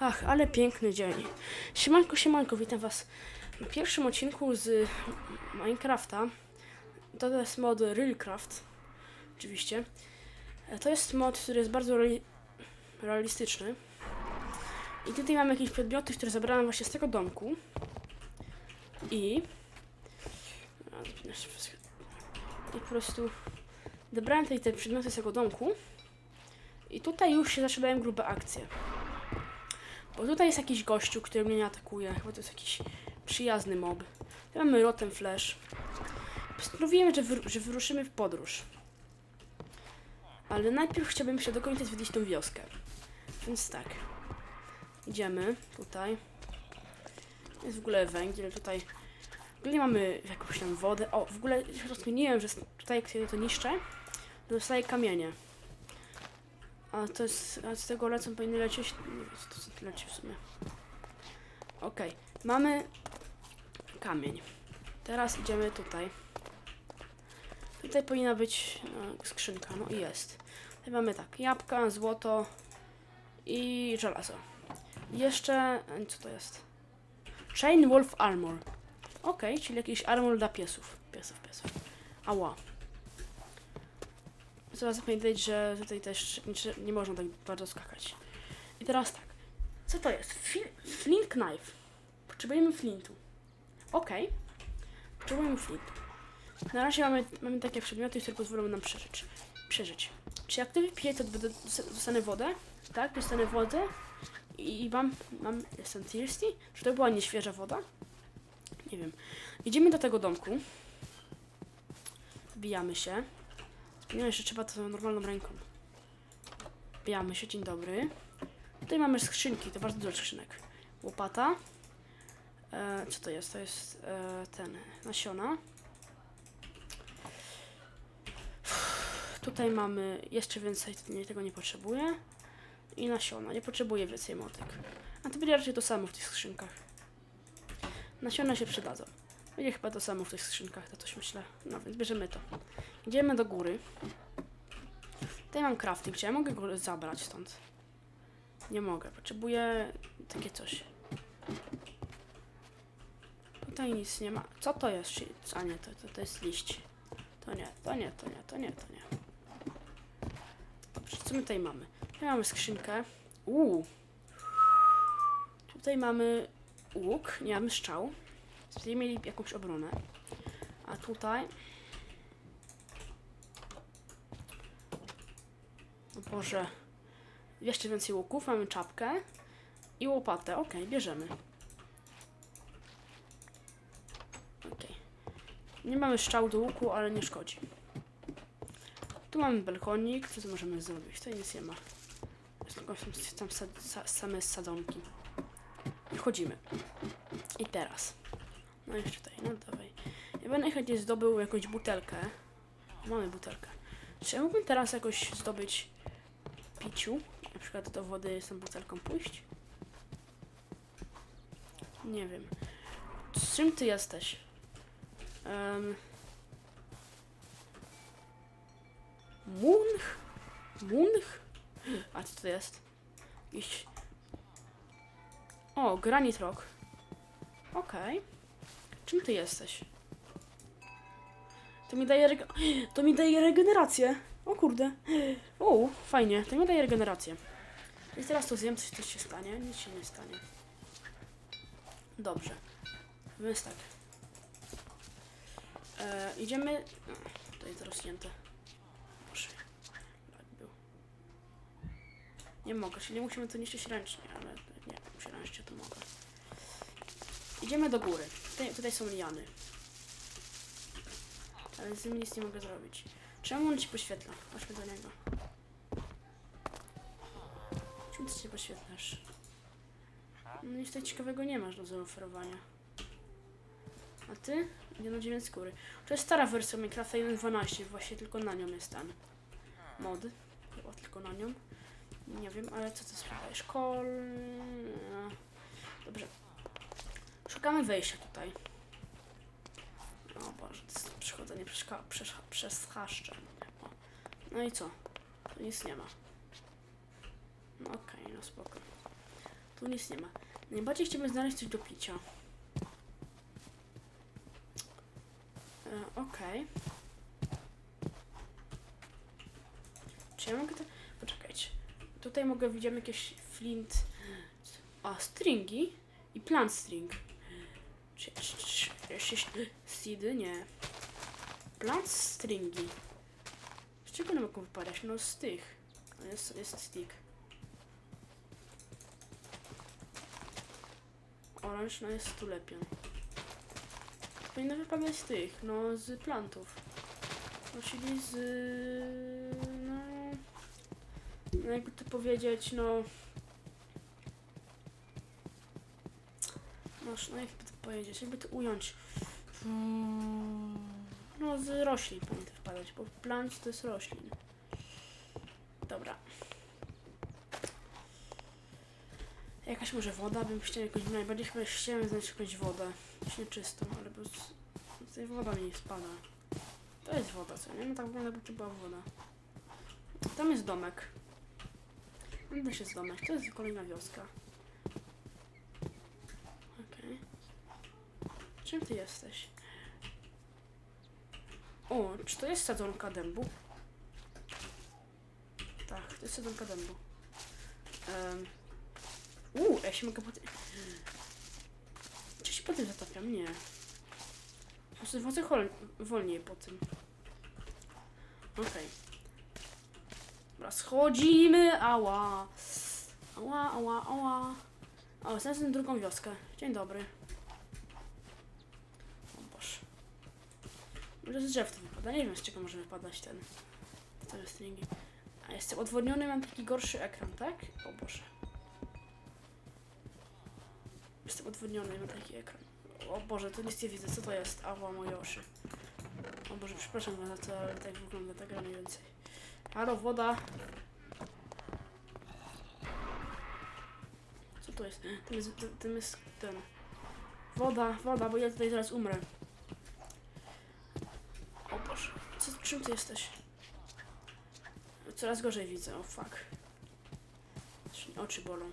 Ach, ale piękny dzień. Siemanko, siemanko, witam was na pierwszym odcinku z Minecrafta. To jest mod Realcraft, oczywiście. E, To jest mod, który jest bardzo reali- realistyczny. I tutaj mamy jakieś przedmioty, które zabrałem właśnie z tego domku. I... I po prostu dobrałem tutaj te przedmioty z tego domku. I tutaj już się zaczynają grube akcje. Bo tutaj jest jakiś gościu, który mnie nie atakuje. Chyba to jest jakiś przyjazny mob. Mamy Rotten Flash. Postanowiłem, że, że wyruszymy w podróż. Ale najpierw chciałbym się do końca zwiedzić tą wioskę. Więc tak. Idziemy tutaj. Jest w ogóle węgiel tutaj. W ogóle mamy jakąś tam wodę. O, w ogóle rozkminiłem, że tutaj się to niszczę, to dostaję kamienie. A to jest, a z tego lecą powinny lecieć, nie wiem to co leci w sumie. Okej, mamy kamień. Teraz idziemy tutaj. Tutaj powinna być no, skrzynka, no i jest. Tutaj mamy tak, jabłka, złoto i żelazo. Jeszcze, e, co to jest? Chain Wolf Armor. Okej, czyli jakiś armor dla piesów. Piesów, piesów. Ała. Trzeba zapamiętać, że tutaj też nie, nie można tak bardzo skakać. I teraz tak. Co to jest? Fil- flint knife. Potrzebujemy flintu. Okej. Potrzebujemy flintu. Na razie mamy, mamy takie przedmioty, które pozwolą nam przeżyć. przeżyć. Czy jak to wypiję, to dostanę wodę? Tak, dostanę wodę. I, i mam, mam, jestem thirsty? Czy to była nieświeża woda? Nie wiem. Idziemy do tego domku. Wbijamy się. Wspomniałem, że trzeba to normalną ręką. Wbijamy się, dzień dobry. Tutaj mamy skrzynki, to bardzo dużo skrzynek. Łopata. E, co to jest? To jest e, ten, nasiona. Tutaj mamy jeszcze więcej, tego nie potrzebuję. I nasiona, nie potrzebuję więcej motek. A to będzie raczej to samo w tych skrzynkach. Nasiona się przydadzą. Będzie chyba to samo w tych skrzynkach, to coś myślę. No więc bierzemy to. Idziemy do góry. Tutaj mam crafting. Czy ja mogę go zabrać stąd? Nie mogę. Potrzebuję takie coś. Tutaj nic nie ma. Co to jest? A nie, to, to, to jest liść. To nie, to nie, to nie, to nie, to nie. Dobrze, co my tutaj mamy? Tutaj mamy skrzynkę. Uuu. Tutaj mamy łuk, nie mamy strzał. Tutaj mieli jakąś obronę. A tutaj... O Boże. Jeszcze więcej łuków. Mamy czapkę. I łopatę. Okej, bierzemy. Okej. Nie mamy strzał do łuku, ale nie szkodzi. Tu mamy balkonik. Co tu możemy zrobić? Tutaj nic nie ma. Tylko tam sa sa same sadzonki. Wchodzimy. I teraz. No jeszcze tutaj, no dawaj. Ja będę chętnie zdobył jakąś butelkę. Mamy butelkę. Czy ja mógłbym teraz jakoś zdobyć piciu? Na przykład do wody z tą butelką pójść? Nie wiem. Z czym ty jesteś? Um, Munch? Munch? A co to jest? Jakiś... O, Granite Rock. Okej. Czym ty jesteś? To mi daje reg... To mi daje regenerację. O kurde. O, fajnie. To mi daje regenerację. I teraz to zjem, coś, coś się stanie. Nic się nie stanie. Dobrze. Więc tak. E, idziemy... Tutaj jest rozcięte. Tak. Nie mogę, czyli musimy to niszczyć ręcznie, ale nie, muszę ręcznie, to mogę. Idziemy do góry. Tutaj, tutaj są liany. Ale z tym nic nie mogę zrobić. Czemu on ci poświetla? Chodźmy do niego. Czemu ty się poświetlasz? No nic tutaj ciekawego nie masz do zaoferowania. A ty? Nie no 9 skóry. To jest stara wersja Minecrafta 1.12, właśnie tylko na nią jest ten mod. Chyba tylko na nią. Nie wiem, ale co ty sprawdzałeś? Kol... Dobrze. Szukamy wejścia tutaj. O Boże, to jest przechodzenie przez, przez, chaszcze. No i co? Tu nic nie ma. No okej, no spoko. Tu nic nie ma. Najbardziej chciałbym znaleźć coś do picia. E, Okej. Czy ja mogę. Poczekajcie. Tutaj mogę widzieć jakieś flint... A, stringi i plant string. Czy, czy, czy, czy, czy seedy? Nie. Plant stringi. Z czego one mogą wypadać? No z tych. No Jest, jest stick. Orange, no jest tu lepiej. Powinno wypadać z tych, no z plantów. No czyli z... no... No jakby to powiedzieć, no... No, no jakby to powiedzieć, jakby to ująć. Hmm, No z roślin powinny to wypadać, bo plant to jest roślin. Dobra. Jakaś może woda, bym chciał jakąś, najbardziej chyba chciałem znaleźć jakąś wodę. Już nieczystą, ale bo tej woda mi nie spada. To jest woda, co nie? No tak wygląda, jakby to była woda. Tam jest domek. Tam też jest domek. To jest kolejna wioska. Okej. Czym ty jesteś? O, czy to jest sadzonka dębu? Tak, to jest sadzonka dębu. Um. Uuu, ja się mogę po tym... Czy się po tym zatapiam? Nie. Po prostu wchodzę wolniej po tym. Okej. Dobra, schodzimy! Ała! Ała, ała, ała. O, znalazłem drugą wioskę. Dzień dobry. O Boże. Może z drzew to wypada. Nie wiem z czego może wypadać ten. Te stringi. A jestem odwodniony, mam taki gorszy ekran, tak? O Boże. Jestem odwodniony, mam taki ekran. O Boże, to nic nie widzę, co to jest? Ała, moje oczy. O Boże, przepraszam za to, ale tak wygląda ta gra mniej więcej. Halo, woda. Co to jest? Tym jest, tym jest ten... Woda, woda, bo ja tutaj zaraz umrę. O Boże, co, czym ty jesteś? Coraz gorzej widzę, o fuck. Aż mi Oczy bolą.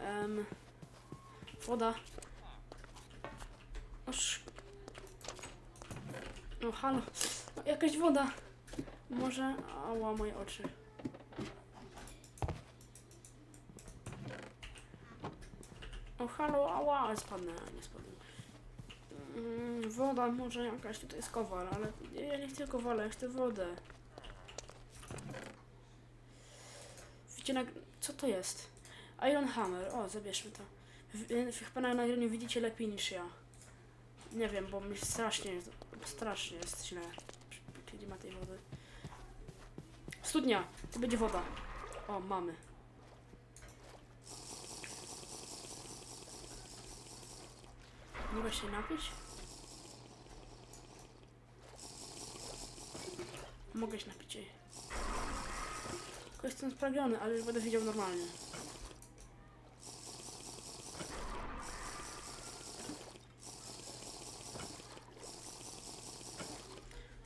Em, woda. Oż. No halo. No, jakaś woda. Może. Ała, moje oczy. O halo, ała, spadnę, nie spadnę. Mm, woda, może jakaś tutaj jest kowal, ale ja nie chcę kowala, ja chcę wodę. Widzicie, co to jest? Iron Hammer, o, zabierzmy to. Chyba na nagraniu widzicie lepiej niż ja. Nie wiem, bo mi strasznie, strasznie jest źle, kiedy ma tej wody. Studnia, to będzie woda. O, mamy. Mogę się napić? Mogę się napić. Tylko jestem sprawiony, ale już będę widział normalnie.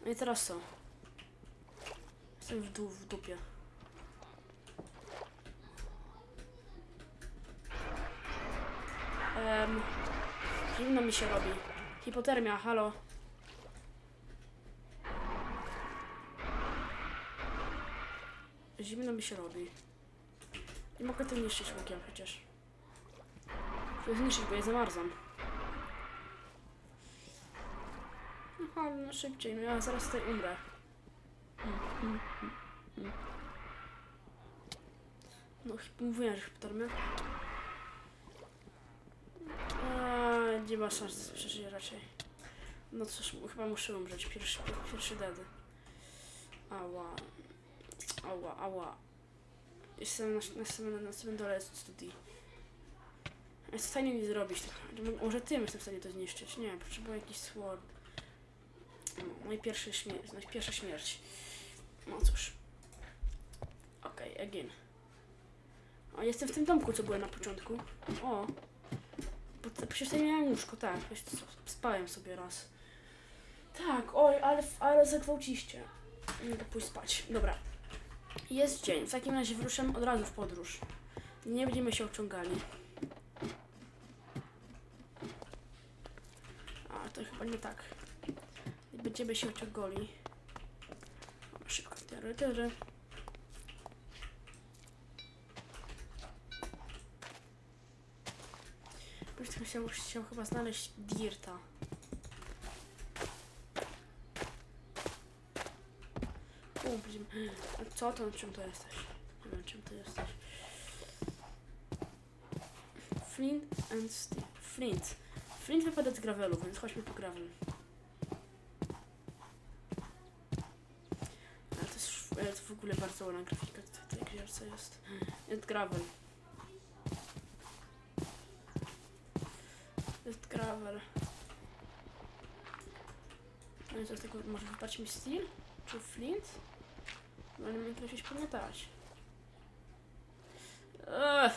No i teraz co? Jestem w, dół, w dupie. Um, zimno mi się robi. Hipotermia, halo. Zimno mi się robi. Nie mogę tym niszczyć łukiem przecież. Chcę zniszczyć, bo ja zamarzam. No halo, no szybciej, no ja zaraz tutaj umrę. No mówiłem, że hipotermia. Eee, nie ma szans przeżyć raczej. No cóż, chyba muszę umrzeć. Pierwszy, pierwszy dedy. Ała. Ała, ała. Jestem na, na, na samym dole studii. Jestem w stanie nic zrobić. tak. Może tym jestem w stanie to zniszczyć. Nie, potrzebuję jakiś sword. No, Mój pierwszy śmierć, no, pierwsza śmierć. No cóż. Okej, okay, again. O, jestem w tym domku, co byłem na początku. O. Bo przecież tutaj miałem łóżko, tak. Spałem sobie raz. Tak, oj, ale, ale zagwałciście. Mogę pójść spać. Dobra. Jest dzień. W takim razie wyruszamy od razu w podróż. Nie będziemy się ociągali. A, to chyba nie tak. Nie będziemy się ociągali. Szybko. Tyry, tyry. Byśmy się chciał chyba znaleźć Dirta. A co to? Czym to jesteś? Nie wiem, czym to jesteś. Flint and Steel. Flint. Flint wypada z gravelu, więc chodźmy po gravel. Ale to jest, to w ogóle bardzo ładna grafika w tej gierce jest. Jest gravel. Jest gravel. No i co z może wypaść mi steel? Czy flint? No nie mogę się pamiętać. Ugh.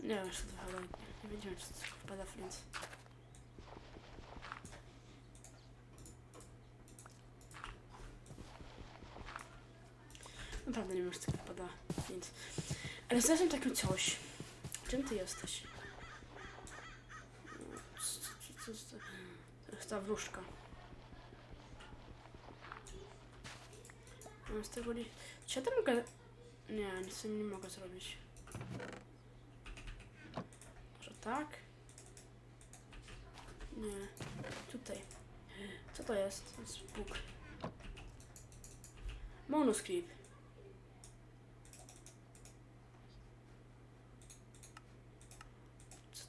Nie wiem, czy to wypada. Nie wiedziałem, czy to wypada Naprawdę nie wiem, czy to wypada flint. Ale znalazłem takie coś. Czym ty jesteś? Co, co, co, co, ta wróżka. Mam z tego li... Czy ja to mogę... Nie, nic nie mogę zrobić. Może tak? Nie. Tutaj. Co to jest? To jest Bóg. Monoskrypt.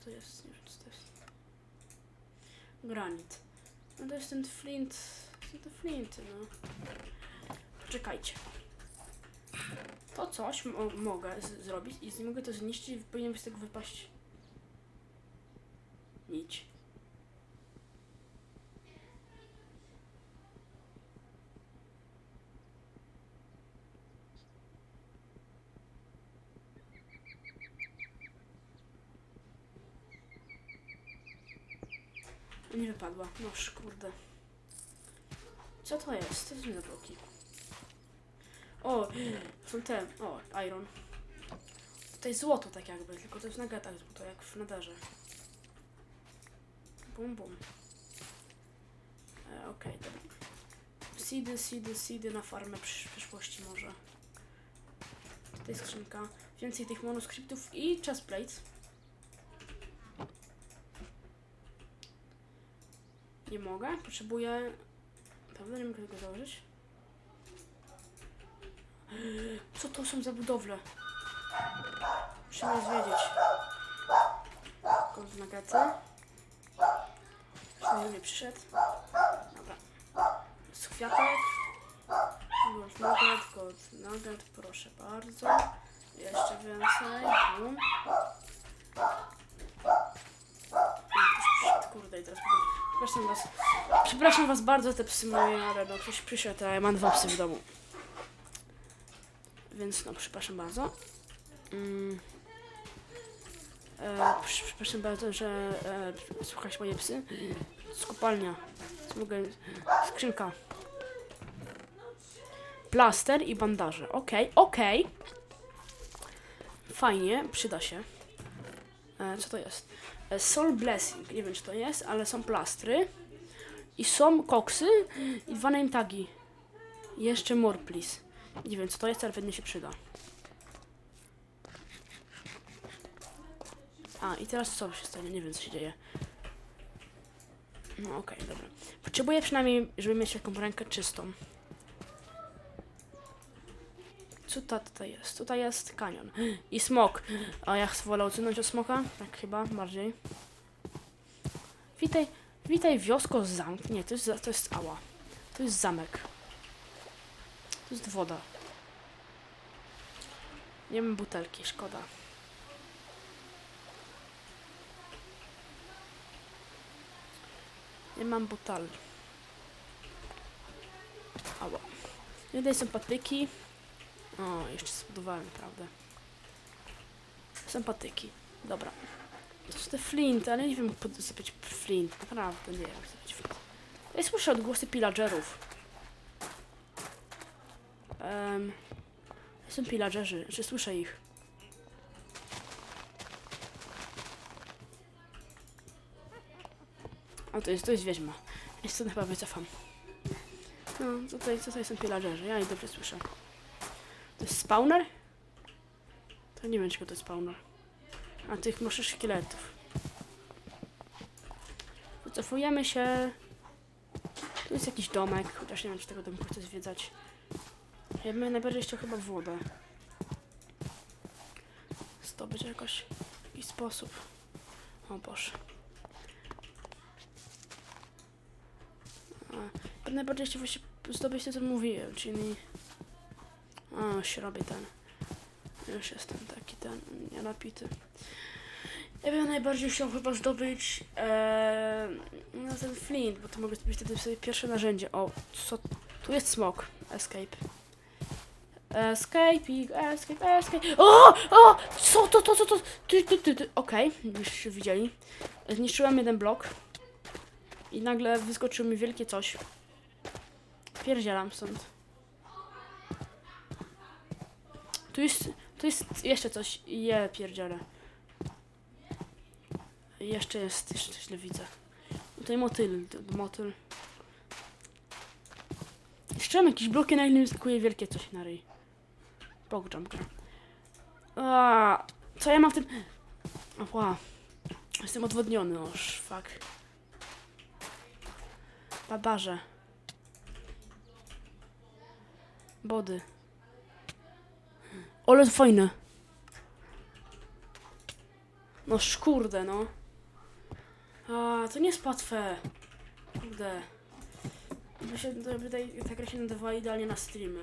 To jest? Nie wiem, co to jest. Granit. No to jest ten flint. Są te flinty, no. Poczekajcie. To coś mo mogę zrobić i z- mogę to zniszczyć i powinien z tego wypaść nić. Nie wypadła. Noż, kurde. Co to jest? To są bloki. O, są te. O, iron. Tutaj złoto tak jakby, tylko to jest na gatach złoto, jak w nadarze. Bum, bum. E, Okej, dobra. Seedy, seedy, seedy na farmę przysz- przyszłości może. Tutaj skrzynka. Więcej tych manuskryptów i chest Nie mogę. Potrzebuję... Prawda? Nie mogę tego założyć. Co to są za budowle? Musimy wiedzieć. Gold nuggety. Już nie przyszedł. Dobra. Z kwiatek. Gold nugget, gold nugget, proszę bardzo. Jeszcze więcej. Bum. Kurde, i teraz... Przepraszam was. Przepraszam was bardzo, te psy moje, ale no ktoś przyszedł, ja mam dwa psy w domu. Więc no, przepraszam bardzo. Mm. E, przepraszam bardzo, że e, słuchać moje psy. Mogę... Skrzynka. Plaster i bandaże. Okej, okej. Fajnie, przyda się. E, co to jest? E, Soul Blessing. Nie wiem, czy to jest, ale są plastry. I są koksy i dwa name tagi. I jeszcze more, please. Nie wiem, co to jest, ale pewnie się przyda. A, i teraz co się stanie? Nie wiem, co się dzieje. No okej, dobra. Potrzebuję przynajmniej, żeby mieć taką rękę czystą. Co to tutaj jest? Tutaj jest kanion. I smok. A ja wolę odsunąć od smoka? Tak chyba, bardziej. Witaj, witaj wiosko zamk. Nie, to jest, to jest ała. To jest zamek. To jest woda. Nie mam butelki, szkoda. Nie mam butel. Ała. Tutaj są patyki. O, jeszcze zbudowałem, prawda? Są patyki. Dobra. To są te flint, ale nie wiem jak sypać flint. Naprawdę nie wiem jak flint. Ja słyszę odgłosy pillagerów. Um, są pillagerzy, że słyszę ich. A to jest, to jest wiedźma. Ja się chyba wycofam. No, tutaj, tutaj są pillagerzy, ja ich dobrze słyszę. To jest spawner? To nie wiem, czego to spawner. A tych może szkieletów. Wycofujemy się. Tu jest jakiś domek, chociaż nie wiem, czy tego domku chcę zwiedzać. Ja bym najbardziej chciał chyba wodę. Zdobyć jakoś w jakiś sposób. O Boże. A, najbardziej chciał właśnie zdobyć to, co mówiłem, czyli... O, już robię ten. Już jestem taki ten, nie napity. Ja bym najbardziej chciał chyba zdobyć e, no ten flint, bo to mogę zdobyć wtedy sobie pierwsze narzędzie. O, co? Tu jest smok. Escape. Escape, escape, escape. O! O! Co to, to, co to? Ty, ty, ty, ty. Okej, już widzieli. Zniszczyłem jeden blok. I nagle wyskoczyło mi wielkie coś. Pierdzielam stąd. Tu jest, tu jest jeszcze coś. Je, pierdzielę. Jeszcze jest, jeszcze źle widzę. Tutaj motyl, motyl. Jeszcze mam jakieś bloki, nagle mi wyskakuje wielkie coś na ryj. Pogjumpka. A, co ja mam w tym... Ła. Jestem odwodniony, oż, fuck. Babarze. Body. Ale fajne. No szkurde, no. A, to nie jest łatwe. Kurde. By się, to, tej, ta gra się nadawała idealnie na streamy.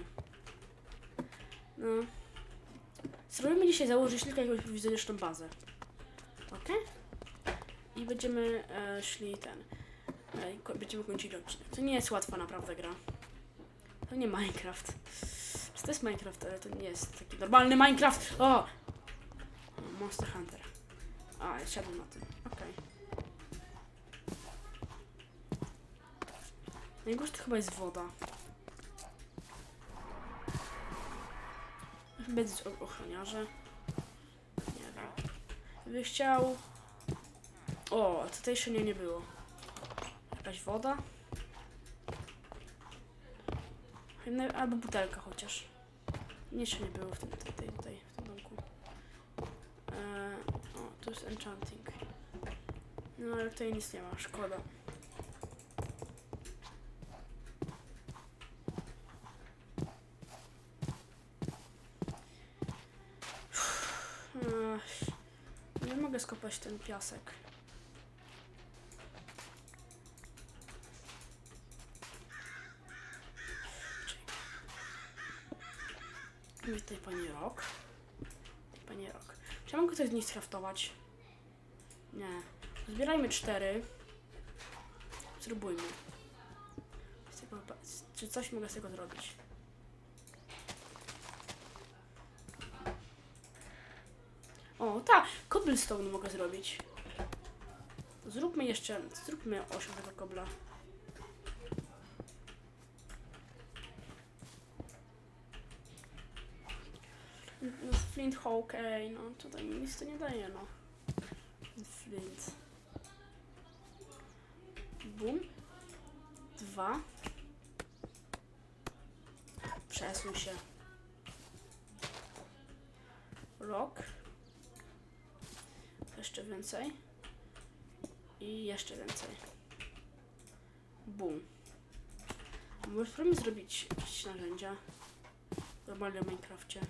No. Spróbujmy dzisiaj założyć tylko jakąś prowizoryczną bazę. Ok? I będziemy e, szli ten. E, będziemy kończyć odcinek. To nie jest łatwa naprawdę gra. To nie Minecraft. Czy to jest Minecraft, ale to nie jest taki normalny Minecraft. O! Monster Hunter. A, ja siadłem na tym. Okej. Najgorsze to chyba jest woda. Chyba jest ochroniarze. Nie wiem. By chciał... O, tutaj jeszcze nie, nie było. Jakaś woda? Chyba- Albo butelka chociaż. Jeszcze nie było w tym, tutaj, tutaj, w tym domku. Eee, o, tu jest enchanting. No ale tutaj nic nie ma, szkoda. Ech, Nie mogę skopać ten piasek. Witaj pani Rok. Pani Rok. Czy ja mogę coś z nich skraftować? Nie. Zbierajmy cztery. Spróbujmy. Czy coś mogę z tego zrobić? O, tak, cobblestone mogę zrobić. Zróbmy jeszcze, zróbmy 8 tego kobla. No, Flint Hawk, ej, no tutaj mi nic to nie daje, no. Flint. Bum. Dwa. Przesuń się. Rock. Jeszcze więcej. I jeszcze więcej. Bum. Może spróbujmy zrobić jakieś narzędzia. Normalnie w Minecrafcie.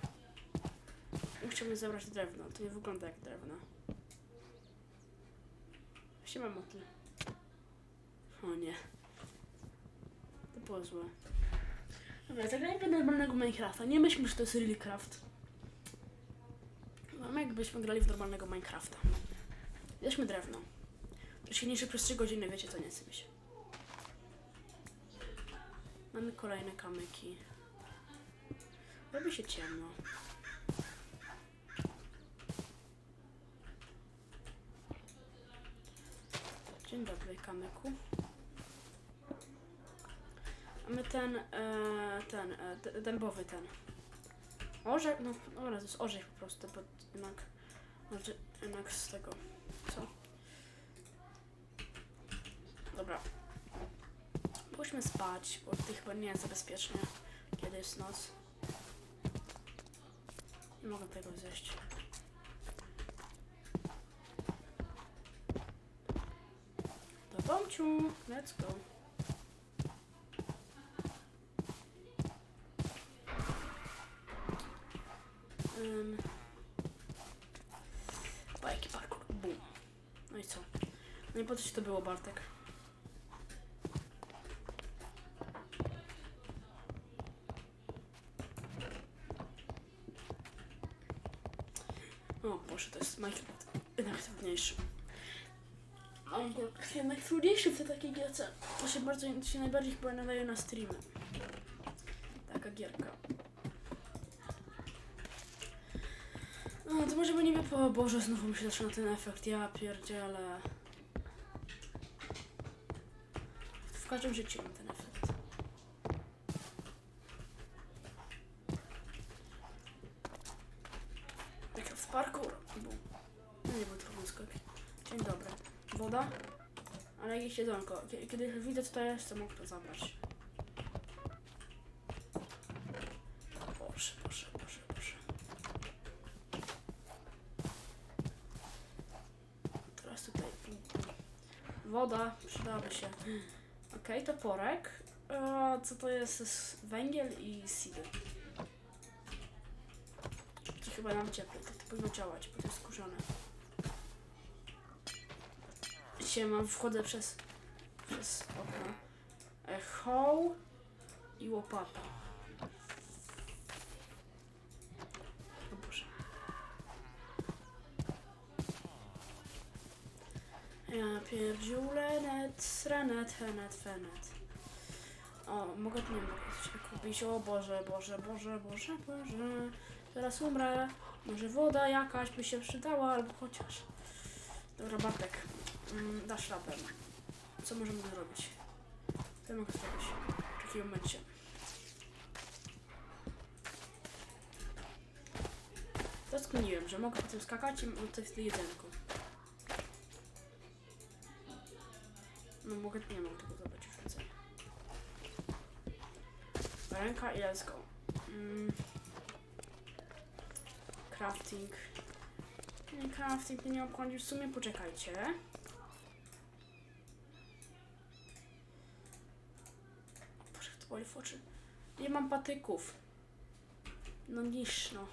Chciałbym zebrać drewno. To nie wygląda jak drewno. Siema motyl. O nie. To było złe. Dobra, zagrajmy normalnego Minecrafta. Nie myślmy, że to jest really craft. No jakbyśmy grali w normalnego Minecrafta. Bierzmy drewno. To silniejsze przez 3 godziny, wiecie co, nie chce się. Mamy kolejne kamyki. Robi się ciemno. Dzień dobry, kamyku. Mamy ten, e, ten, e, dębowy ten. Orzech, no dobra, to jest orzech po prostu, bo jednak, znaczy, jednak z tego, co? Dobra. Pójdźmy spać, bo tutaj chyba nie jest za bezpiecznie, kiedy jest noc. Nie mogę tego zjeść. Domciu, let's go. Um, bajki parkour, bum. No i co? No i po co ci to było, Bartek? O Boże, to jest Minecraft jednak trudniejszy. Minecraft jednak trudniejszy w tej takiej gierce. To się bardzo, się najbardziej chyba nadaje na streamy. Taka gierka. No, to może by nie było, o Boże, znowu mi się zaczyna ten efekt, ja pierdzielę. W każdym życiu mam ten efekt. Minecraft parkour. Bum. No nie był trudny skok. Dzień dobry. Woda? Kie- Kiedy widzę co to jest, to mogę to zabrać. Boże, Boże, Boże, Boże. Teraz tutaj... Woda, przydałaby się. Okej, toporek. E, co to jest? To węgiel i seedy. To chyba nam cieplej, tak to powinno działać, bo to jest kurzone. Dzisiaj wchodzę przez, okno. E, hoł i łopata. O Boże. Ja pierdziule, net, renet, fenet, fenet. O, mogę, nie mogę coś kupić. O Boże, Boże, Boże, Boże, Boże. Teraz umrę. Może woda jakaś by się przydała, albo chociaż. Dobra, Bartek, mm, dasz radę. Co możemy zrobić? Co mogę zrobić w takim momencie? Zaskniłem, że mogę po tym skakać i to jest jedynku. No mogę, nie mogę tego zrobić już więcej. Ręka i let's go. Mm. Crafting. Crafting nie obchodzi. W sumie poczekajcie. O Boże, to boli w oczy. Nie patyków. No niż, no.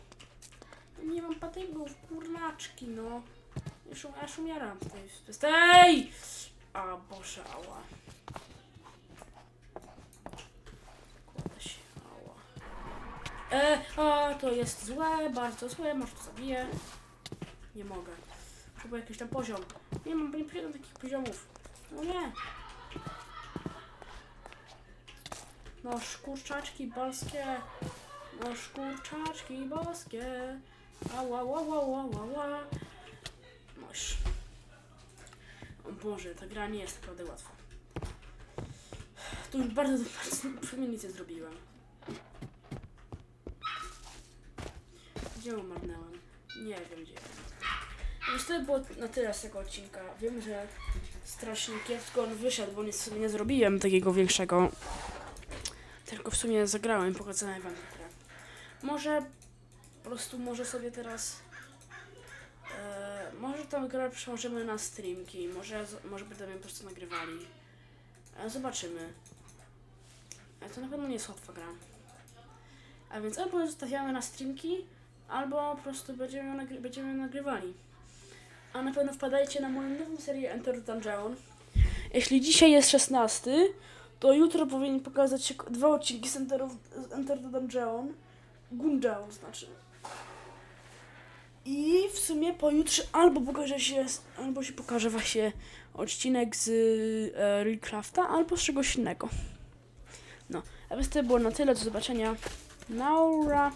No Nie mam patyków, kurnaczki, no. Już, um- aż umieram z tej... Z tej! A Boże, ała. Się, ała. E, a, to jest złe, bardzo złe, może to zabiję. Nie mogę. Trzeba jakiś tam poziom. Nie mam, nie posiadam takich poziomów. No nie. No szkurczaczki boskie. No szkurczaczki boskie. Ała, ła, ła, ła, ła, ła. Noż. O Boże, ta gra nie jest naprawdę łatwa. Tu już bardzo, bardzo nic nie zrobiłem. Gdzie umarnęłam? Nie wiem gdzie. Więc to było na tyle z tego odcinka. Wiem, że strasznie kiepsko on wyszedł, bo nic sobie nie zrobiłem takiego większego. Tylko w sumie zagrałem, pokazałem wam tę grę. Może po prostu może sobie teraz e, może tą grę przełożymy na streamki, może, może będziemy po prostu nagrywali. E, zobaczymy. E, to na pewno nie jest łatwa gra. A więc albo zostawiamy na streamki, albo po prostu będziemy, nagry- będziemy nagrywali. A na pewno wpadajcie na moją nową serię Enter Dungeon. Jeśli dzisiaj jest 16, to jutro powinien pokazać się dwa odcinki z Enter, z Enter the Dungeon. Gungeon znaczy. I w sumie pojutrze albo pokaże się, albo się pokaże właśnie odcinek z e, Realcrafta, albo z czegoś innego. No, a więc to było na tyle. Do zobaczenia. Naura.